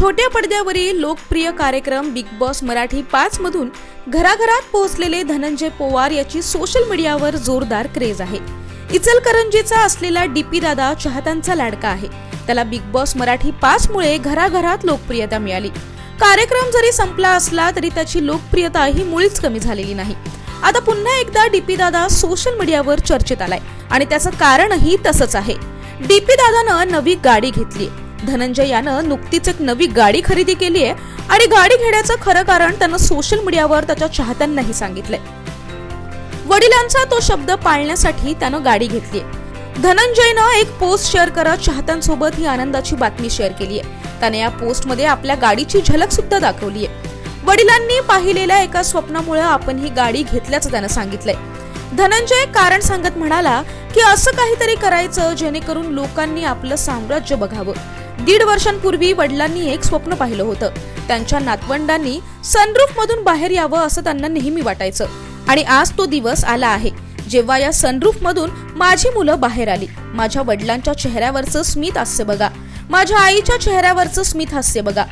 छोट्या पडद्यावरील लोकप्रिय कार्यक्रम बिग बॉस मराठी पाच मधून घराघरात पोहोचलेले धनंजय पोवार याची सोशल मीडियावर जोरदार क्रेज आहे. इचलकरंजीचा असलेला डीपी दादा चाहत्यांचा लाडका आहे. त्याला बिग बॉस मराठी पाच मुळे घराघरात लोकप्रियता मिळाली. कार्यक्रम जरी संपला असला तरी त्याची लोकप्रियता ही मुळीच कमी झालेली नाही. आता पुन्हा एकदा डीपी दादा सोशल मीडियावर चर्चेत आलाय आणि त्याचं कारणही तसंच आहे. डीपी दादानं नवी गाडी घेतली धनंजय यानं नुकतीच एक नवी गाडी खरेदी केली आहे आणि गाडी घेण्याचं खरं कारण त्यानं सोशल मीडियावर त्याच्या चाहत्यांनाही सांगितलंय. वडिलांचा तो शब्द पाळण्यासाठी त्यानं गाडी घेतली धनंजयनं एक पोस्ट शेअर करत चाहत्यांसोबत ही आनंदाची बातमी शेअर केली आहे. त्याने या पोस्टमध्ये आपल्या गाडीची झलक सुद्धा दाखवली आहे. वडिलांनी पाहिलेल्या एका स्वप्नामुळे आपण ही गाडी घेतल्याचं त्यानं सांगितलंय. धनंजय कारण सांगत म्हणाला की असं काहीतरी करायचं जेणेकरून लोकांनी आपलं साम्राज्य बघावं. दीड वर्षांपूर्वी वडिलांनी एक स्वप्न पाहिलं होतं. त्यांच्या नातवंडांनी सनरूफ मधून बाहेर यावं असं त्यांना नेहमी वाटायचं. आणि आज तो दिवस आला आहे. जेव्हा या सनरूफ मधून माझी मुलं बाहेर आली. माझ्या वडिलांच्या चेहऱ्यावरचं स्मित हास्य बघा. माझ्या आईच्या चेहऱ्यावरचं स्मित हास्य बघा.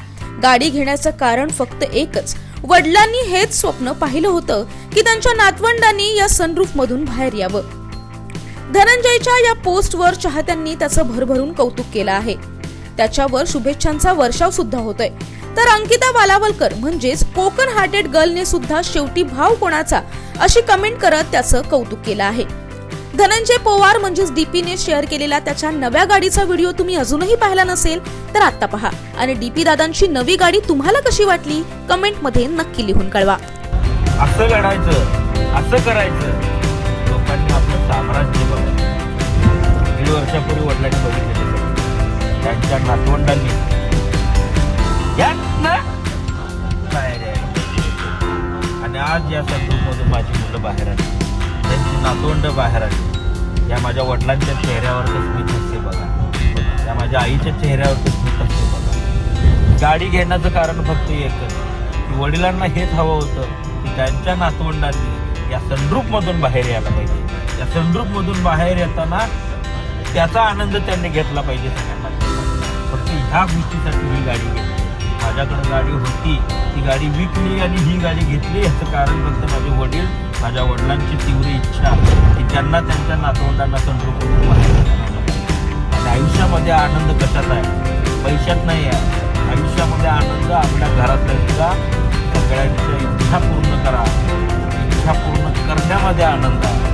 गाडी घेण्याचं कारण फक्त एकच. वडिलांनी हेच स्वप्न पाहिलं होतं की त्यांच्या नातवंडांनी या सनरूफ मधून बाहेर यावं. धनंजयच्या या पोस्टवर चाहत्यांनी त्याचं भरभरून कौतुक केलं आहे. त्याच्यावर शुभेच्छांचा वर्षाव सुद्धा होतोय. तर अंकिता बालावलकर म्हणजेच कोकण हार्टेड गर्लने सुद्धा शेवटी भाव कोणाचा? अशी कमेंट करत त्याचं कौतुक केलं आहे. धनंजय पोवार म्हणजेच डीपीने शेअर केलेला त्याच्या नव्या गाडीचा व्हिडिओ तुम्ही अजूनही पाहिला नसेल तर आता पहा. आणि डीपी दादांची नवी गाडी तुम्हाला कशी वाटली? कमेंटमध्ये नक्की लिहून कळवा. असं लढायचं असं करायचं लोकांनी आपलं साम्राज्य बघायचं दीड वर्षापूर्वी वडिलांनी बघितलं त्यांच्या नातवंडांनी बाहेर आणि आज या संदर्भामधून माझी मुलं बाहेर आली. त्यांची नातवंड बाहेर आली. या माझ्या वडिलांच्या चेहऱ्यावरच स्मित हास्य बघा. या माझ्या आईच्या चेहऱ्यावरच स्मित हास्य बघा. गाडी घेण्याचं कारण फक्त एकच. की वडिलांना हेच हवं होतं की त्यांच्या नातवंडांनी या संद्रूप मधून बाहेर यायला पाहिजे. या संद्रूप बाहेर येताना त्याचा आनंद त्यांनी घेतला पाहिजे सगळ्यांना. फक्त ह्या गोष्टीसाठी ही गाडी घेतली. माझ्याकडे गाडी होती. ती गाडी विकली आणि ही गाडी घेतली. याचं कारण फक्त माझे वडील माझ्या वडिलांची तीव्र इच्छा की त्यांना त्यांच्या नातवंडांना कंट्रोल करून आणि आयुष्यामध्ये आनंद कशात आहे? पैशात नाही आहे. आयुष्यामध्ये आनंद आपल्या घरातल्या सगळ्यांच्या इच्छा पूर्ण करा. इच्छा पूर्ण करण्यामध्ये आनंद आहे.